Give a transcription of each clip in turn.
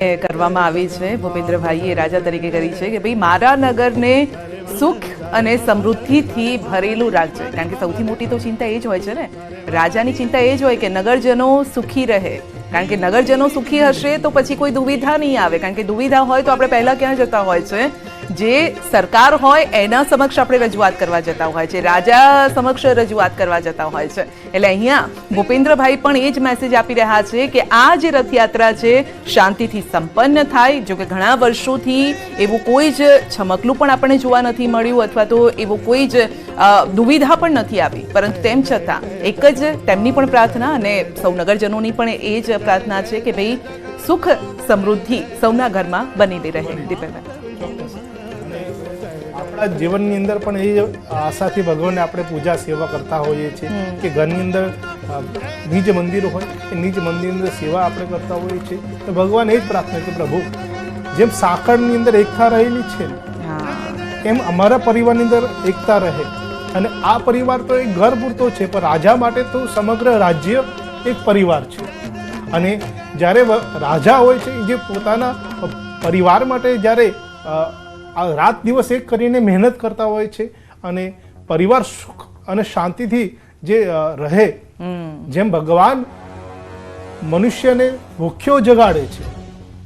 કરવામાં આવી છે, ભૂપેન્દ્રભાઈએ રાજા તરીકે કરી છે કે ભાઈ, મારા નગરને સુખ અને સમૃદ્ધિથી ભરેલું રાખજે. કારણ કે સૌથી મોટી તો ચિંતા એ જ હોય છે ને. રાજાની ચિંતા એ જ હોય કે નગરજનો સુખી રહે. કારણ કે નગરજનો સુખી હશે તો પછી કોઈ દુવિધા નહીં આવે. કારણ કે દુવિધા હોય તો આપણે પહેલાં ક્યાં જતા હોય છે? જે સરકાર હોય, એના સમક્ષ આપણે રજૂઆત કરવા જતા હોય છે. રાજા સમક્ષ રજૂઆત કરવા જતા હોય છે. એટલે અહીંયા ભૂપેન્દ્રભાઈ પણ એ જ મેસેજ આપી રહ્યા છે કે આ જે રથયાત્રા છે, શાંતિથી સંપન્ન થાય. જો કે ઘણા વર્ષોથી એવું કોઈ જ છમકલું પણ આપણને જોવા નથી મળ્યું અથવા તો એવું કોઈ જ દુવિધા પણ નથી આવી. પરંતુ તેમ છતાં એક જ તેમની પણ પ્રાર્થના અને સૌ નગરજનોની પણ એ જ પ્રાર્થના છે કે ભાઈ સુખ સમૃદ્ધિ સૌના ઘરમાં બનેલી રહે. દીપેનભાઈ. આપણા જીવનની અંદર પણ એ આશાથી ભગવાનને આપણે પૂજા સેવા કરતા હોઈએ છીએ કે ઘરની અંદર નિજ મંદિર હોય એ નિજ મંદિરની અંદર સેવા આપણે કરતા હોઈએ છીએ તો ભગવાન એ જ પ્રાર્થના કે પ્રભુ જેમ સાંકળની અંદર એકતા રહેલી છે એમ અમારા પરિવારની અંદર એકતા રહે. અને આ પરિવાર તો એક ઘર પૂરતો છે પણ રાજા માટે તો સમગ્ર રાજ્ય એક પરિવાર છે. અને જ્યારે રાજા હોય છે જે પોતાના પરિવાર માટે જ્યારે આ રાત દિવસ એક કરીને મહેનત કરતા હોય છે અને પરિવાર સુખ અને શાંતિથી જે રહે જેમ ભગવાન મનુષ્યને ભૂખ્યો જગાડે છે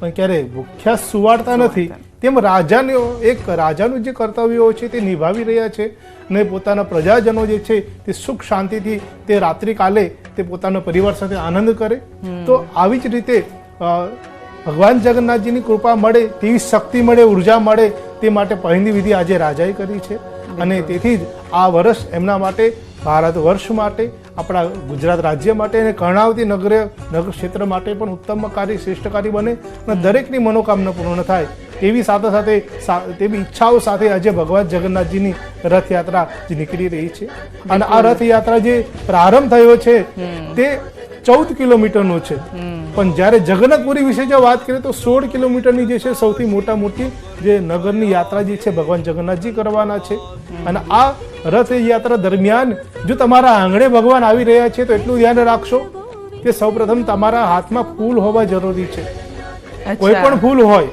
પણ ક્યારે ભૂખ્યા સુવાડતા નથી તેમ રાજાને એક રાજાનું જે કર્તવ્યો છે તે નિભાવી રહ્યા છે ને પોતાના પ્રજાજનો જે છે તે સુખ શાંતિથી તે રાત્રિકાલે તે પોતાના પરિવાર સાથે આનંદ કરે. તો આવી જ રીતે ભગવાન જગન્નાથજીની કૃપા મળે તેવી શક્તિ મળે ઊર્જા મળે તે માટે પહેલી વિધિ આજે રાજાએ કરી છે. અને તેથી જ આ વર્ષ એમના માટે ભારત વર્ષ માટે આપણા ગુજરાત રાજ્ય માટે અને કર્ણાવતી નગર નગર ક્ષેત્ર માટે પણ ઉત્તમ કાર્ય શ્રેષ્ઠ કાર્ય બને અને દરેકની મનોકામના પૂર્ણ થાય. તેવી સાથે સાથે તેવી ઈચ્છાઓ સાથે આજે ભગવાન જગન્નાથજીની રથયાત્રા જે નીકળી રહી છે. અને આ રથયાત્રા જે પ્રારંભ થયો છે તે ચૌદ કિલોમીટરનો છે. પણ જ્યારે જગન્નાથપુરી વિશે જો વાત કરીએ તો સોળ કિલોમીટરની જે છે સૌથી મોટા મોટી જે નગરની યાત્રા જે છે ભગવાન જગન્નાથજી કરવાના છે. અને આ રથયાત્રા દરમિયાન જો તમારા આંગણે ભગવાન આવી રહ્યા છે તો એટલું ધ્યાન રાખશો કે સૌપ્રથમ તમારા હાથમાં ફૂલ હોવા જરૂરી છે. કોઈ પણ ફૂલ હોય.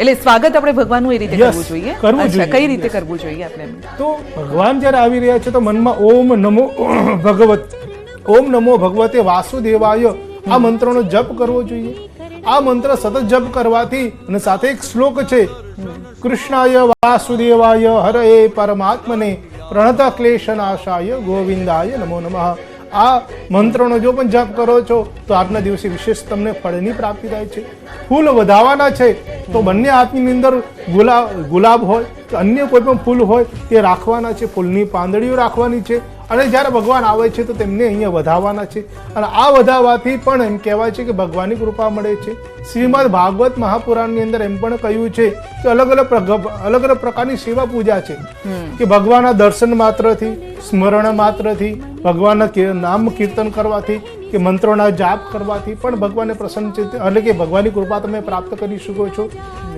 એટલે સ્વાગત આપણે ભગવાનનું એ રીતે કરવું જોઈએ? કરવું જોઈએ. કઈ રીતે કરવું જોઈએ આપણે તો ભગવાન જ્યારે આવી રહ્યા છે તો મનમાં ઓમ નમો ભગવત ઓમ નમો ભગવતે વાસુદેવાય. આ મંત્રનો જપ કરવો જોઈએ. આ મંત્ર સતત જપ કરવાથી અને સાથે એક શ્લોક છે. કૃષ્ણાય વાસુદેવાય હરે પરમાત્મને. પ્રણત ક્લેશનાશાય ગોવિંદાય નમો નમઃ. આ મંત્રનો જો પણ જપ કરો છો, તો આજના દિવસે વિશેષ તમને ફળની પ્રાપ્તિ થાય છે. ફૂલ વધાવવાના છે, તો બંને હાથની અંદર ગુલાબ ગુલાબ હોય કે અન્ય કોઈ પણ ફૂલ હોય, તે રાખવાના છે. ફૂલની પાંદડીઓ રાખવાની છે. અને જ્યારે ભગવાન આવે છે તો તેમને અહીંયા વધાવવાના છે. અને આ વધાવવાથી પણ એમ કહેવાય છે કે ભગવાનની કૃપા મળે છે. શ્રીમદ ભાગવત મહાપુરાણની અંદર એમ પણ કહ્યું છે કે અલગ અલગ પ્રગ- અલગ અલગ પ્રકારની સેવા પૂજા છે. કે ભગવાનના દર્શન માત્રથી સ્મરણ માત્રથી ભગવાનના નામ કીર્તન કરવાથી કે મંત્રોના જાપ કરવાથી પણ ભગવાનને પ્રસન્ન એટલે કે ભગવાનની કૃપા તમે પ્રાપ્ત કરી શકો છો.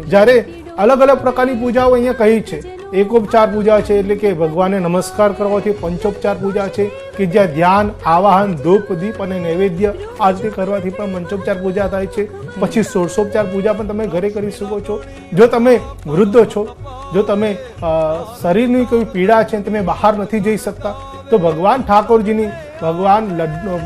જ્યારે અલગ અલગ પ્રકારની પૂજાઓ અહીંયા કહી છે. એકોપચાર પૂજા છે એટલે કે ભગવાનને નમસ્કાર કરવાથી પંચોપચાર પૂજા છે કે જ્યાં ધ્યાન, આવાહન, ધૂપ, દીપ અને નૈવેદ્ય આરતી કરવાથી પણ પંચોપચાર પૂજા થાય છે. પછી સોળસોપચાર પૂજા પણ તમે ઘરે કરી શકો છો. જો તમે વૃદ્ધ છો, જો તમે શરીરની કોઈ પીડા છે તમે બહાર નથી જઈ શકતા, તો ભગવાન ઠાકોરજીની ભગવાન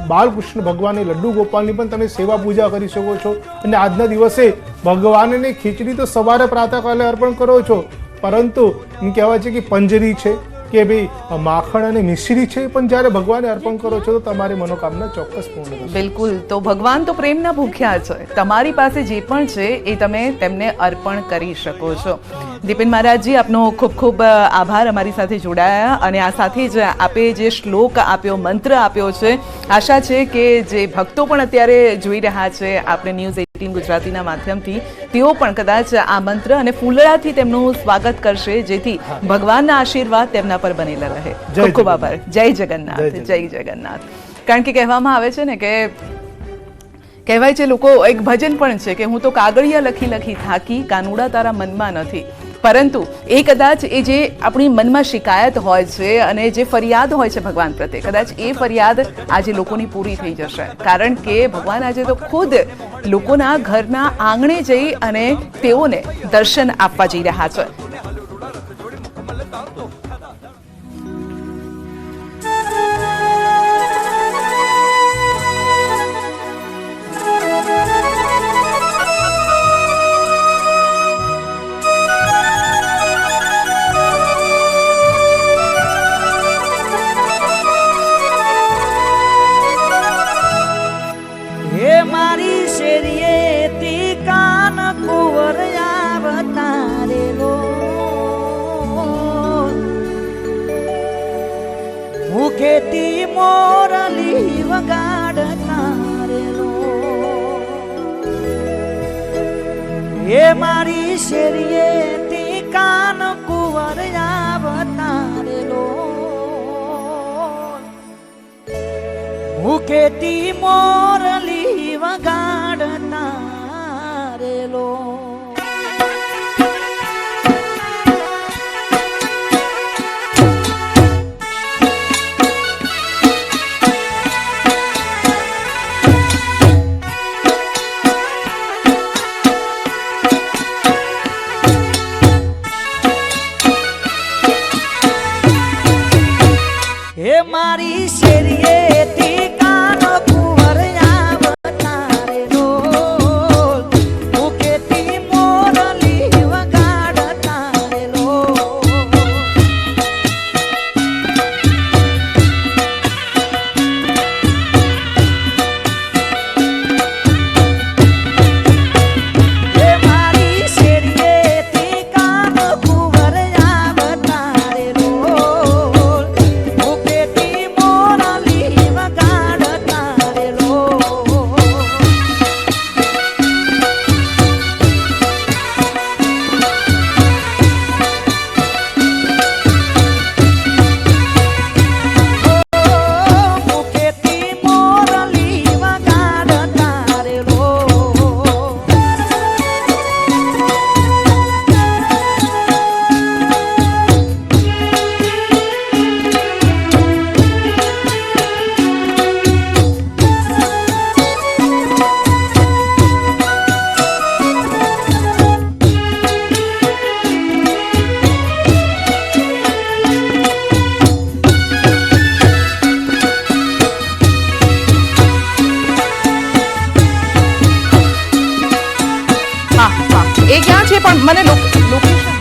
બાલકૃષ્ણ ભગવાનની લડ્ડુ ગોપાલની પણ તમે સેવા પૂજા કરી શકો છો. અને આજના દિવસે ભગવાનને ખીચડી તો સવારે પ્રાતઃકાલે અર્પણ કરો છો. પરંતુ એમ કહેવાય છે કે પંજરી છે. કે ભાઈ માખણ અને મિશ્રી છે પણ જ્યારે ભગવાનને અર્પણ કરો છો તો તમારી મનોકામના ચોક્કસ પૂર્ણ થશે. બિલકુલ. તો ભગવાન તો પ્રેમના ભૂખ્યા છે તમારી પાસે જે પણ છે એ તમે તેમને અર્પણ કરી શકો છો. દીપેન મહારાજજી, આપનો ખૂબ ખૂબ આભાર અમારી સાથે જોડાયા અને આ સાથે જ આપે જે શ્લોક આપ્યો, મંત્ર આપ્યો છે, આશા છે કે જે ભક્તો પણ અત્યારે જોઈ રહ્યા છે, આપણે ન્યૂઝ એટીન ગુજરાતીના માધ્યમથી તેઓ પણ કદાચ આ મંત્ર અને ફૂલડાથી તેમનું સ્વાગત કરશે જેથી ભગવાનના આશીર્વાદ તેમના પર બનેલા રહે. જય ખૂબ ખૂબ જગન્નાથ. આભાર જય જગન્નાથ. જય જગન્નાથ. કારણ કે કહેવામાં આવે છે ને કે કહેવાય છે લોકો એક ભજન પણ છે કે હું તો કાગળિયા લખી લખી થાકી કાનુડા તારા મનમાં નથી. પરંતુ એ કદાચ એ જે આપણી મનમાં શિકાયત હોય છે અને જે ફરિયાદ હોય છે ભગવાન પ્રત્યે, કદાચ એ ફરિયાદ આજે લોકોની પૂરી થઈ જશે. કારણ કે ભગવાન આજે તો ખુદ લોકોના ઘરના આંગણે જઈ અને તેઓને દર્શન આપવા જઈ રહ્યા છે. મુખેતી મોરલી વગાડતારેલો હે મારી શેરીએ તી કાન કુંવર આવતારેલો મુખેતી મોરલી વગાડતા રેલો હે મને લોક- લોકેશન